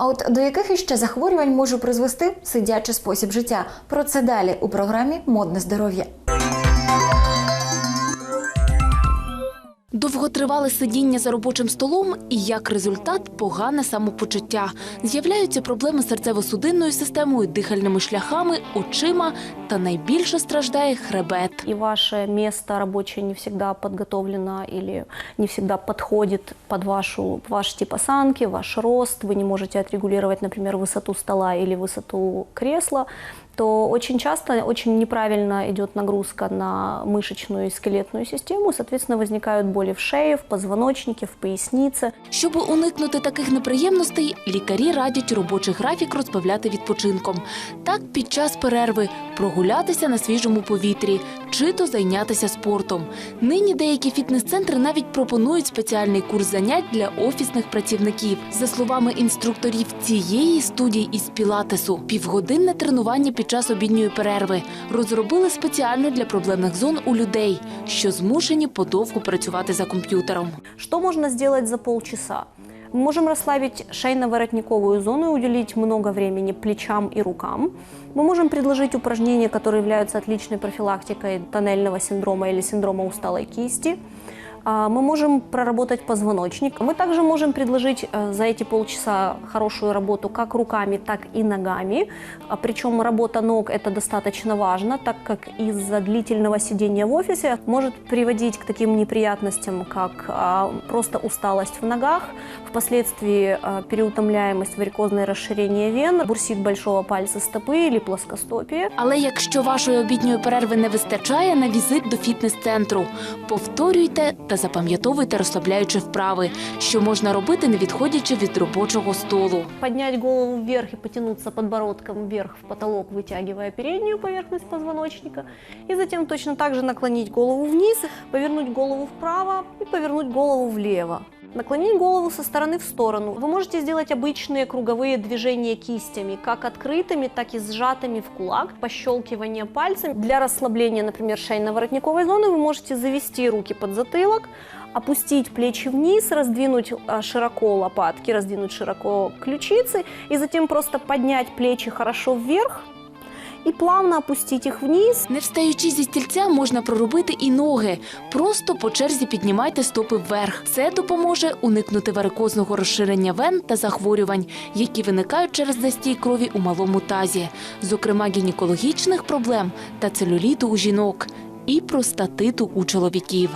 А от до яких іще захворювань може призвести сидячий спосіб життя? Про це далі у програмі Модне здоров'я. Довготривале сидіння за робочим столом і як результат погане самопочуття. З'являються проблеми з серцево-судинною системою, дихальними шляхами, очима та найбільше страждає хребет. и ваше место рабочее не всегда подготовлено или не всегда подходит под вашу, ваш тип осанки, ваш рост, вы не можете отрегулировать, например, высоту стола или высоту кресла, то очень часто очень неправильно идет нагрузка на мышечную и скелетную систему, соответственно, возникают боли в шее, в позвоночнике, в пояснице. Щоб уникнути таких неприємностей, лікарі радять робочий графік розбавляти відпочинком. Так, під час перерви прогулятися на свіжому повітрі чи то зайнятися спортом. Нині деякі фітнес-центри навіть пропонують спеціальний курс занять для офісних працівників. За словами інструкторів цієї студії із пілатесу, півгодинне тренування під час обідньої перерви розробили спеціально для проблемних зон у людей, що змушені подовго працювати за комп'ютером Что можно сделать за полчаса? Мы можем расслабить шейно-воротниковую зону и уделить много времени плечам и рукам. Мы можем предложить упражнения, которые являются отличной профилактикой тоннельного синдрома или синдрома усталой кисти. А, Мы можем проработать позвоночник. Мы также можем предложить э, за эти полчаса хорошую работу как руками, так и ногами. А, Причем работа ног это достаточно важно, так как из-за длительного сидения в офисе может приводить к таким неприятностям, как а, просто усталость в ногах, впоследствии а, переутомляемость, варикозное расширение вен, бурсит большого пальца стопы или плоскостопие. Але якщо вашої обідньої перерви не вистачає на візит до фітнес-центру, повторюйте та запам'ятовуйте розслабляючі вправи, що можна робити, не відходячи від робочого столу. Поднять голову вверх і потягнутися підбородком вверх в потолок, витягуючи переднюю поверхність позвоночника. І затем точно так же наклонить голову вниз, повернути голову вправо і повернуть голову влево. Наклонить голову со стороны в сторону. Вы можете сделать обычные круговые движения кистями, как открытыми, так и сжатыми в кулак, пощелкивание пальцами. Для расслабления, например, шейно-воротниковой зоны вы можете завести руки под затылок, опустить плечи вниз, раздвинуть а, широко лопатки, раздвинуть широко ключицы, и затем просто поднять плечи хорошо вверх и плавно опустить их вниз. Не встаючи зі стільця, можна проробити і ноги. Просто по черзі піднімайте стопи вверх. Це допоможе уникнути варикозного розширення вен та захворювань, які виникають через застій крові у малому тазі, зокрема гінекологічних проблем та целюліту у жінок і простатиту у чоловіків.